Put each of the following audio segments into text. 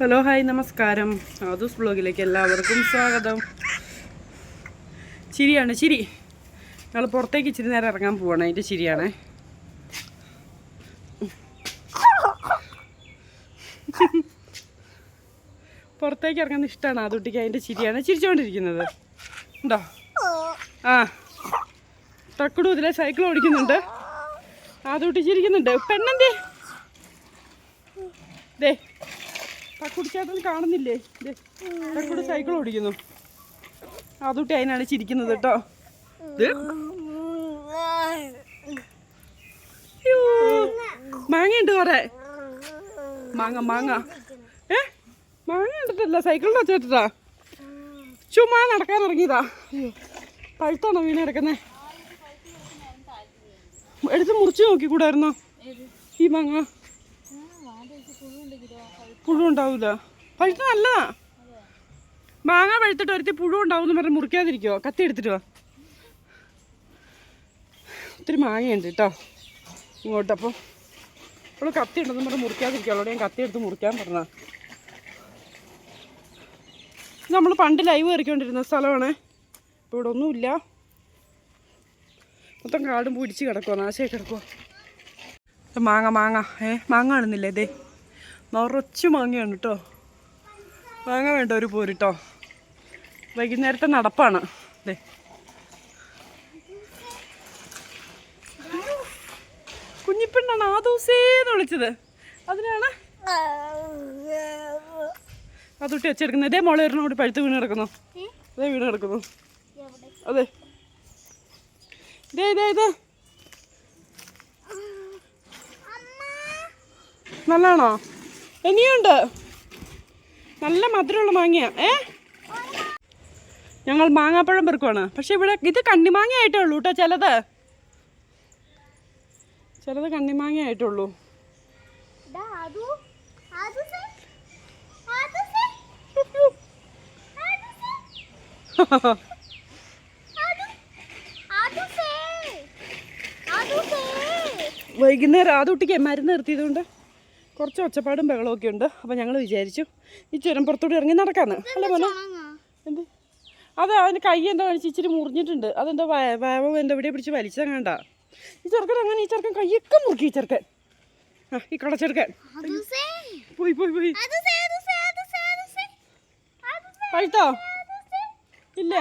Hello hi നമസ്കാരം. ആദൂസ് ബ്ലോഗിലേക്ക് എല്ലാവർക്കും സ്വാഗതം. ചിരിയാണ് ചിരി. ഞങ്ങൾ പുറത്തേക്ക് ഇച്ചിരി നേരം ഇറങ്ങാൻ പോവാണ്. അതിന്റെ ചിരിയാണേ. പുറത്തേക്ക് ഇറങ്ങുന്ന ഇഷ്ടമാണ് ആദൂട്ടിക്ക് അതിന്റെ ചിരിയാണ്. ചിരിച്ചുകൊണ്ടിരിക്കുന്നത് ഉണ്ടോ? ആ. തക്കുടു ഇതിലെ സൈക്കിൾ ഓടിക്കുന്നുണ്ട്. ആദൂട്ടി ചിരിക്കുന്നുണ്ട്. പെണ്ണെന്തേ? ദേ തക്കുടി ചേട്ടൻ കാണുന്നില്ലേ? ദേ തക്കുടി സൈക്കിൾ ഓടിക്കുന്നു. അതുട്ടി അതിനാണ് ചിരിക്കുന്നത് കേട്ടോ. മാങ്ങ ഉണ്ട് മാങ്ങയുണ്ട് കുറെ മാങ്ങ മാങ്ങ. ഏ? മാങ്ങ കണ്ടിട്ടില്ല. സൈക്കിളിന്റെ വെച്ചിട്ടാ ചുമ്മാ നടക്കാൻ ഇറങ്ങിയതാ. അയ്യോ. പഴുത്താണോ വീണ് കിടക്കുന്നേ? എടുത്ത് മുറിച്ച് നോക്കിക്കൂടായിരുന്നോ? ഈ മാങ്ങ. പുഴു ഉണ്ടാവൂല. പഴുത്ത നല്ലതാ. മാങ്ങ പഴുത്തിട്ട് ഒരുത്തി പുഴു ഉണ്ടാവും പറഞ്ഞ് മുറിക്കാതിരിക്കോ. കത്തി എടുത്തിട്ട് ഒത്തിരി മാങ്ങയുണ്ട് കേട്ടോ. ഇങ്ങോട്ടപ്പോൾ ഇവിടെ കത്തി ഉണ്ടെന്ന് പറഞ്ഞ് മുറിക്കാതിരിക്കോ. അവളോട് ഞാൻ കത്തി എടുത്ത് മുറിക്കാൻ പറഞ്ഞ നമ്മൾ പണ്ട് ലൈവ് കയറിക്കൊണ്ടിരുന്ന സ്ഥലമാണ്. ഇപ്പോൾ ഇവിടെ ഒന്നുമില്ല. മൊത്തം കാടും പിടിച്ച് കിടക്കുമോ നാശമായി കിടക്കുമോ മാങ്ങ മാങ്ങ. ഏ മാങ്ങ കാണുന്നില്ലേ ഇതേ നിറച്ച് മാങ്ങയാണ് കേട്ടോ മാങ്ങ വേണ്ട ഒരു പോരിട്ടോ വൈകുന്നേരത്തെ നടപ്പാണ്. അതെ കുഞ്ഞിപ്പെണ്ണാണ് ആ ദിവസേന്ന് വിളിച്ചത്. അതിനാണ് അതുട്ടി വെച്ചെടുക്കുന്നത്. ഇതേ മോളെ ഒരെണ്ണം കൂടി പഴുത്ത് വീണ് കിടക്കുന്നു. അതേ വീണ് കിടക്കുന്നു. അതെ. ഇതേ ഇതേ ഇതേ നല്ലതാണോ? ഇനിയുണ്ട്. നല്ല മധുരമുള്ള മാങ്ങയാ. ഏ? ഞങ്ങൾ മാങ്ങാപ്പഴം പെറുക്കുവാണ്. പക്ഷെ ഇവിടെ ഇത് കണ്ണിമാങ്ങ ആയിട്ടേ ഉള്ളൂ കേട്ടോ ചിലത്. ചിലത് കണ്ണിമാങ്ങ ആയിട്ടുള്ളൂ വൈകുന്നേരം ആദൂട്ടിക്ക് മരുന്ന് നിർത്തിയതുകൊണ്ട് കുറച്ച് ഒച്ചപ്പാടും ബഹളമൊക്കെ ഉണ്ട്. അപ്പോൾ ഞങ്ങൾ വിചാരിച്ചു ഈ ചുരം പുറത്തോട്ട് ഇറങ്ങി നടക്കാന്ന്. അല്ലേ മോനെ? എന്ത്? അത് അവന് കൈ എന്താ കാണിച്ച് ഇച്ചിരി മുറിഞ്ഞിട്ടുണ്ട്. അതെന്തോ വയവോ എന്റെ എവിടെ പിടിച്ച് വലിച്ചങ്ങണ്ട ഈ ചെറുക്കൻ അങ്ങനെ ഈ ചെറുക്കൻ കൈയൊക്കെ മുറുക്കി ഈ ചെറുക്കൻ. ആ ഈ കടച്ചെടുക്കൻ പോയി പോയി പോയി. പഴുത്തോ? ഇല്ലേ?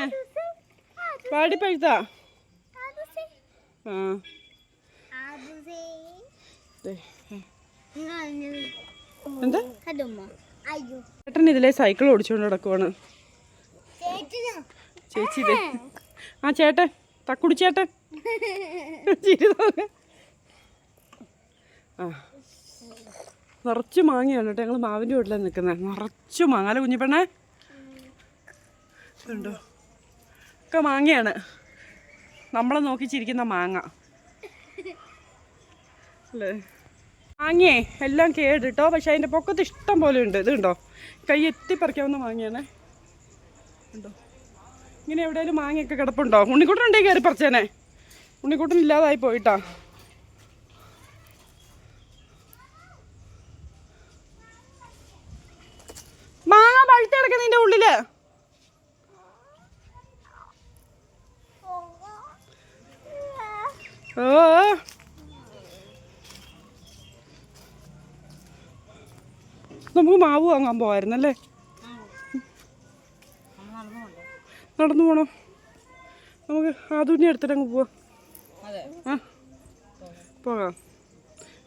പാടി പഴുത്താ? ആ. എന്താ? ചേട്ടൻ ഇതിലെ സൈക്കിൾ ഓടിച്ചോണ്ട് നടക്കുവാണ്. ചേച്ചി ഇതേ ആ ചേട്ടൻ. തക്കുടി ചേട്ടൻ ചിരി ആ. നിറച്ച് മാങ്ങയാണ് കേട്ടോ. ഞങ്ങൾ മാവിന്റെ വീട്ടിലാണ് നിൽക്കുന്നത് നിറച്ച് മാങ്ങ. അല്ലേ കുഞ്ഞിപ്പെണ്ണേ ഇതുണ്ടോ? ഒക്കെ മാങ്ങയാണ്. നമ്മളെ നോക്കിച്ചിരിക്കുന്ന മാങ്ങ. അല്ലേ? മാങ്ങയേ എല്ലാം കേട് കേട്ടോ പക്ഷെ അതിന്റെ പൊക്കത്ത് ഇഷ്ടം പോലെ ഉണ്ട്. ഇതുണ്ടോ കൈ എത്തിപ്പറിക്കാവുന്ന പറിക്കാവുന്ന മാങ്ങയാണേ. ഉണ്ടോ ഇങ്ങനെ എവിടെയെങ്കിലും മാങ്ങയൊക്കെ കിടപ്പുണ്ടോ? ഉണ്ണിക്കുട്ടൻ ഉണ്ടെങ്കിൽ കയറി പറിച്ചേനെ. ഉണ്ണിക്കുട്ടൻ ഇല്ലാതായി പോയിട്ടാ. മാങ്ങ പഴുത്ത് കിടക്കുന്ന നിന്റെ ഉള്ളിൽ. ഓ. നമുക്ക് മാവ് വാങ്ങാൻ പോവായിരുന്നല്ലേ? നടന്നു പോണോ? നമുക്ക് ആദൂനെ എടുത്തിട്ട് അങ്ങ് പോവാം. ആ പോകാം.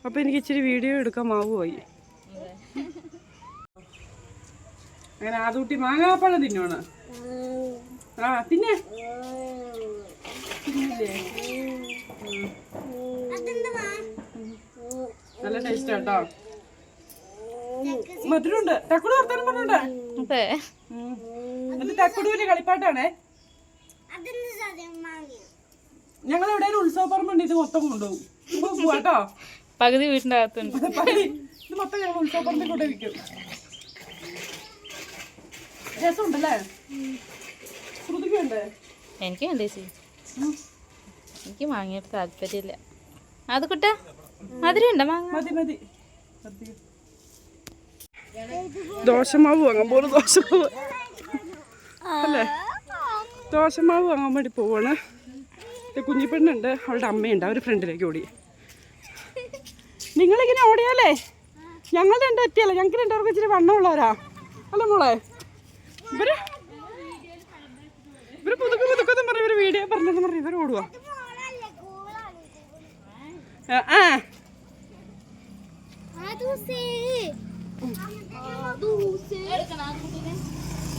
അപ്പോൾ എനിക്ക് ഇച്ചിരി വീഡിയോ എടുക്കാൻ മാവ് പോയി. അങ്ങനെ ആദൂട്ടി മാങ്ങാപ്പഴം തിന്നുവാണ് ആ തിന്നെ. നല്ല ടേസ്റ്റ് കേട്ടോ. മധുരമുണ്ട് തക്കുടു വർത്താനം പറഞ്ഞോണ്ടേ. ഇത് തക്കുടൂര് കളിപ്പാട്ടാണേ? ഞങ്ങൾ എവിടെയും ഉത്സവ പറമ്പുണ്ട് ഇത് മൊത്തം കൊണ്ടുപോകും. പോവാട്ടോ. പകുതി വീട്ടിന്റെ അകത്തുണ്ട്. ഇത് മൊത്തം ഞങ്ങൾ ഉത്സവ പറമ്പിൽ കൊണ്ട് വിൽക്കും. രസമുണ്ടല്ലേ? ശ്രുതിക്കുണ്ട്? എനിക്ക് വേണ്ട ചേച്ചി. എനിക്ക് മാങ്ങിയിട്ട് താല്പര്യമില്ല. അത് കുട്ടാ മധുരം ഉണ്ടോ മാങ്ങ മതി. മതി. ദോശമാവ് വാങ്ങാൻ പോണു ദോശമാവ്. അല്ലേ? ദോശമാവ് വാങ്ങാൻ വേണ്ടി പോവാണ്. കുഞ്ഞിപ്പെണ്ണുണ്ട് അവളുടെ അമ്മയുണ്ട് അവർ ഫ്രണ്ടിലേക്ക് ഓടി. നിങ്ങളിങ്ങനെ ഓടിയാലേ? ഞങ്ങൾ രണ്ടു പറ്റിയല്ല ഞങ്ങൾക്ക് രണ്ടുപേർക്ക് ഇച്ചിരി വണ്ണമുള്ളവരാ. അല്ല മോളെ? ഇവർ? ഇവർ പുതുക്ക് പുതുക്കെന്ന് പറഞ്ഞ ഇവർ വീഡിയോ പറഞ്ഞെന്ന് പറഞ്ഞ് ഇവർ ഓടുക ആ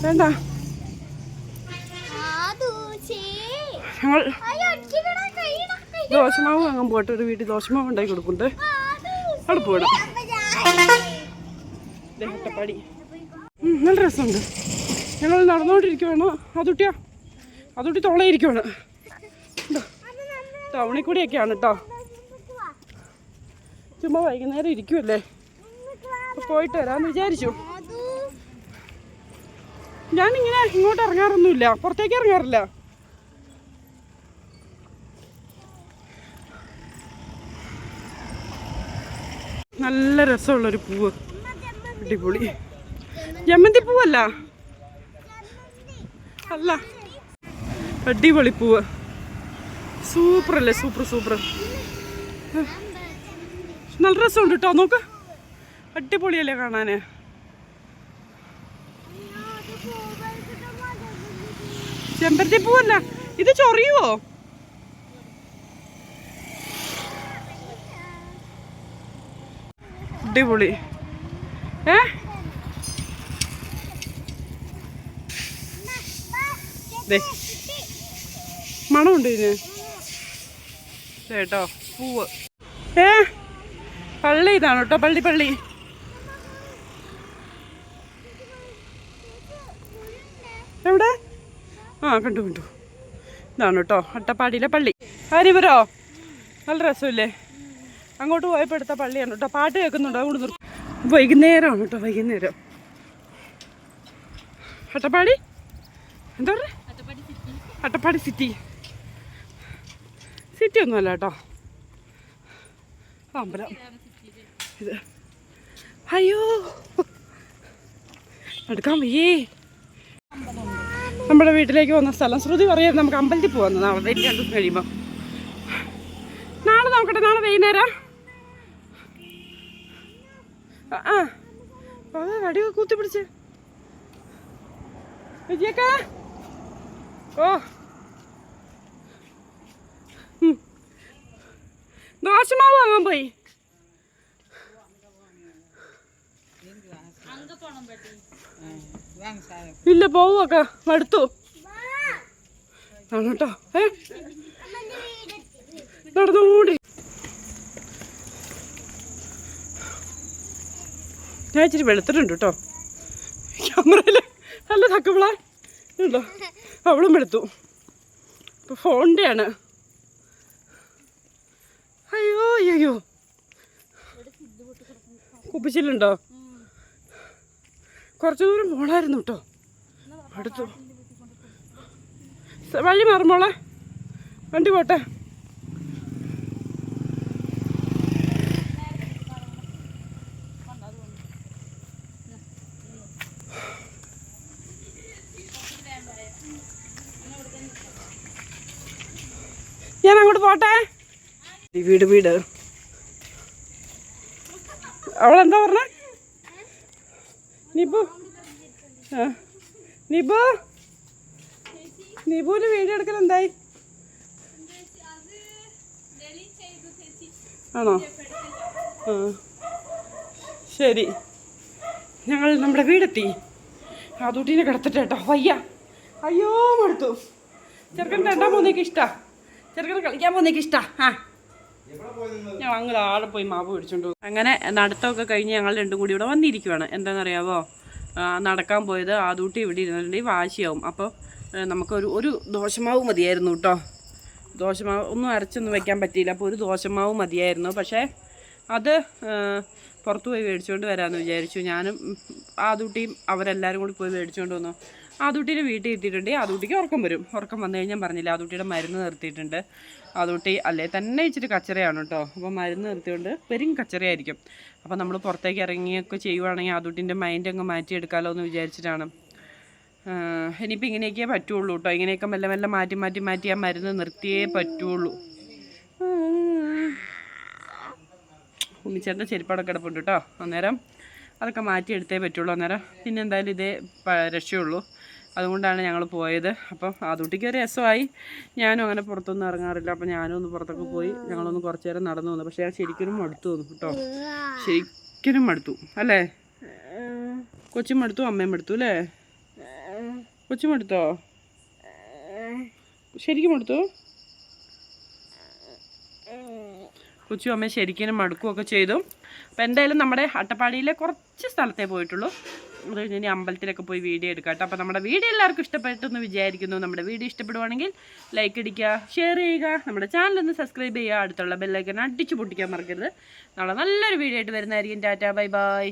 വേണ്ട. ഞങ്ങൾ ദോശമാവ് വാങ്ങാൻ പോട്ടെ ഒരു വീട്ടിൽ ദോശമാവ് ഉണ്ടാക്കി കൊടുക്കുന്നുണ്ട്. അവിടെ പോകണം. നല്ല രസമുണ്ട്. ഞങ്ങൾ നടന്നുകൊണ്ടിരിക്കുവാണ്. അതുട്ടിയാ അതുട്ടി തോളയിരിക്കുവാണ്. ടൗണിൽ കൂടിയൊക്കെയാണ് കേട്ടോ. ചുമ്മാ വൈകുന്നേരം ഇരിക്കുമല്ലേ പോയിട്ട് വരാന്ന് വിചാരിച്ചു. ഞാനിങ്ങനെ ഇങ്ങോട്ട് ഇറങ്ങാറൊന്നുമില്ല. പുറത്തേക്ക് ഇറങ്ങാറില്ല. നല്ല രസമുള്ളൊരു പൂവ്. അടിപൊളി. ജമന്തി പൂവല്ല? അല്ല. അടിപൊളി പൂവ്. സൂപ്പർ അല്ലേ സൂപ്പർ. സൂപ്പർ നല്ല രസമുണ്ട് കേട്ടോ നോക്ക്. അടിപൊളിയല്ലേ കാണാന്. ചെമ്പരത്തി പൂവല്ല? ഇത് ചൊറിയുവോ? അടിപൊളി. ഏ? മണമുണ്ട് ഇതിന്. കേട്ടോ പൂവ്. ഏ? പള്ളി ഇതാണ് കേട്ടോ പള്ളി പള്ളി. എവിടെ? ആ കണ്ടു കണ്ടു. ഇതാണ് കേട്ടോ അട്ടപ്പാടിയിലെ പള്ളി. ആരിവരോ നല്ല രസമില്ലേ? അങ്ങോട്ട് പോയപ്പോൾ എടുത്ത പള്ളിയാണ് കേട്ടോ പാട്ട് കേൾക്കുന്നുണ്ടോ? അങ്ങോട്ട് നിർത്തും. വൈകുന്നേരമാണ് കേട്ടോ വൈകുന്നേരം. അട്ടപ്പാടി? എന്താ പറയുക അട്ടപ്പാടി സിറ്റി സിറ്റി ഒന്നുമല്ല കേട്ടോ അമ്പലം. ഇത്. അയ്യോ. എടുക്കാൻ വയ്യേ. നമ്മുടെ വീട്ടിലേക്ക് വന്ന സ്ഥലം. ശ്രുതി പറയുന്നത് നമുക്ക് അമ്പലത്തിൽ പോകാമെന്ന് നാളെ വെയിൽ രണ്ട് ദിവസം കഴിയുമ്പോൾ നാളെ നോക്കട്ടെ നാളെ വൈകുന്നേരം. ആ അതെ വടി കൂത്തി പിടിച്ച്. വിജയക്ക? ഓ. ദോശമാവ് വാങ്ങാൻ പോയി. ഇല്ല പോവൊക്കെ മടുത്തു. ആണ് കേട്ടോ ഏ? നടന്നുകൂടി. ഞാൻ ഇച്ചിരി വെളുത്തിട്ടുണ്ട് കേട്ടോ. ക്യാമറയിൽ നല്ല തക്കവിളെ ഉണ്ടോ? അവളും വെളുത്തു ഇപ്പൊ ഫോണിന്റെ ആണ് അയ്യോ അയ്യോ. കുപ്പിച്ചില്ലുണ്ടോ? കുറച്ച് ദൂരം പോണായിരുന്നു കേട്ടോ. അടുത്തു വഴി വഴി മാറുമോളെ വണ്ടി പോട്ടെ. ഞാൻ അങ്ങോട്ട് പോട്ടെ. വീട് വീട്. അവളെന്താ പറഞ്ഞേ? നിബു. ആ. നിബു. നിബുവിന് വീഡിയോ എടുക്കൽ എന്തായി? ആണോ? ആ. ശരി. ഞങ്ങൾ നമ്മുടെ വീടെത്തി. ആദൂട്ടീനെ കിടത്തിട്ട് കേട്ടോ. വയ്യ. അയ്യോ മടുത്തു. ചെറുക്കൻ രണ്ടാൻ പോകുന്നേക്ക് ഇഷ്ടാ. ചെറുക്കൻ കളിക്കാൻ പോകുന്നേക്ക് ഇഷ്ടാ. ആ. ഞങ്ങൾ ആടെ പോയി മാവ് പിടിച്ചോണ്ട് അങ്ങനെ നടത്തമൊക്കെ കഴിഞ്ഞ് ഞങ്ങൾ രണ്ടും കൂടി ഇവിടെ വന്നിരിക്കുവാണ്. എന്താണെന്നറിയാവോ നടക്കാൻ പോയത് ആദൂട്ടി ഇവിടെ ഇരുന്നിട്ടുണ്ടെങ്കിൽ വാശിയാവും. അപ്പോൾ നമുക്കൊരു ഒരു ദോശമാവ് മതിയായിരുന്നു കേട്ടോ. ദോശമാവ് ഒന്നും അരച്ചൊന്നും വെക്കാൻ പറ്റിയില്ല. അപ്പോൾ ഒരു ദോശമാവ് മതിയായിരുന്നു. പക്ഷേ അത് പുറത്ത് പോയി മേടിച്ചുകൊണ്ട് വരാമെന്ന് വിചാരിച്ചു. ഞാനും ആദൂട്ടിയും അവരെല്ലാവരും കൂടി പോയി മേടിച്ചുകൊണ്ട് വന്നു. ആദൂട്ടീനെ വീട്ടിൽ എത്തിയിട്ടുണ്ട്. ആദൂട്ടിക്ക് ഉറക്കം വരും. ഉറക്കം വന്നു കഴിഞ്ഞാൽ പറഞ്ഞില്ല ആദൂട്ടിയുടെ മരുന്ന് നിർത്തിയിട്ടുണ്ട്. ആദൂട്ടി അല്ലേ തന്നെ ഇച്ചിരി കച്ചറയാണ് കേട്ടോ അപ്പോൾ മരുന്ന് നിർത്തിയോണ്ട് പെരും കച്ചറയായിരിക്കും. അപ്പോൾ നമ്മൾ പുറത്തേക്ക് ഇറങ്ങിയൊക്കെ ചെയ്യുവാണെങ്കിൽ ആദൂട്ടിന്റെ മൈൻഡ് അങ്ങ് മാറ്റിയെടുക്കാമല്ലോ എന്ന് വിചാരിച്ചിട്ടാണ്. ഇനിയിപ്പോൾ ഇങ്ങനെയൊക്കെ പറ്റുള്ളൂ കേട്ടോ ഇങ്ങനെയൊക്കെ മെല്ലെ മെല്ലെ മാറ്റി മാറ്റി മാറ്റി ആ മരുന്ന് നിർത്തിയേ പറ്റുള്ളൂ. ഉണ്ണിച്ചേട്ടന്റെ ചെരുപ്പാടൊക്കെ കിടപ്പുണ്ട് കേട്ടോ അന്നേരം അതൊക്കെ മാറ്റിയെടുത്തേ പറ്റുള്ളൂ അന്നേരം. പിന്നെ എന്തായാലും ഇതേ രക്ഷയുള്ളൂ. അതുകൊണ്ടാണ് ഞങ്ങൾ പോയത്. അപ്പം അതുട്ടിക്ക് ഒരു രസമായി. ഞാനും അങ്ങനെ പുറത്തൊന്നും ഇറങ്ങാറില്ല. അപ്പം ഞാനും ഒന്ന് പുറത്തൊക്കെ പോയി ഞങ്ങളൊന്ന് കുറച്ച് നേരം നടന്നു വന്നു. പക്ഷേ ഞാൻ ശരിക്കും മടുത്തു തോന്നും കേട്ടോ. ശരിക്കും മടുത്തു. അല്ലേ? കൊച്ചും മടുത്തു അമ്മയും മടുത്തു അല്ലേ? കൊച്ചും മടുത്തോ? ശരിക്കും മടുത്തു? കൊച്ചു അമ്മ ശരിക്കും മടുക്കുകയൊക്കെ ചെയ്തു. അപ്പോൾ എന്തായാലും നമ്മുടെ അട്ടപ്പാടിയിലെ കുറച്ച് സ്ഥലത്തേ പോയിട്ടുള്ളൂ. അത് കഴിഞ്ഞ് ഇനി അമ്പലത്തിലൊക്കെ പോയി വീഡിയോ എടുക്കാം കേട്ടോ. അപ്പോൾ നമ്മുടെ വീഡിയോ എല്ലാവർക്കും ഇഷ്ടപ്പെട്ടെന്ന് വിചാരിക്കുന്നു. നമ്മുടെ വീഡിയോ ഇഷ്ടപ്പെടുവാണെങ്കിൽ ലൈക്ക് അടിക്കുക ഷെയർ ചെയ്യുക. നമ്മുടെ ചാനൽ ഒന്ന് സബ്സ്ക്രൈബ് ചെയ്യുക. അടുത്തുള്ള ബെല്ലൈക്കൻ അടിച്ചു പൊട്ടിക്കാൻ മറക്കരുത്. നാളെ നല്ലൊരു വീഡിയോ ആയിട്ട് വരുന്നതായിരിക്കും. Tata bye bye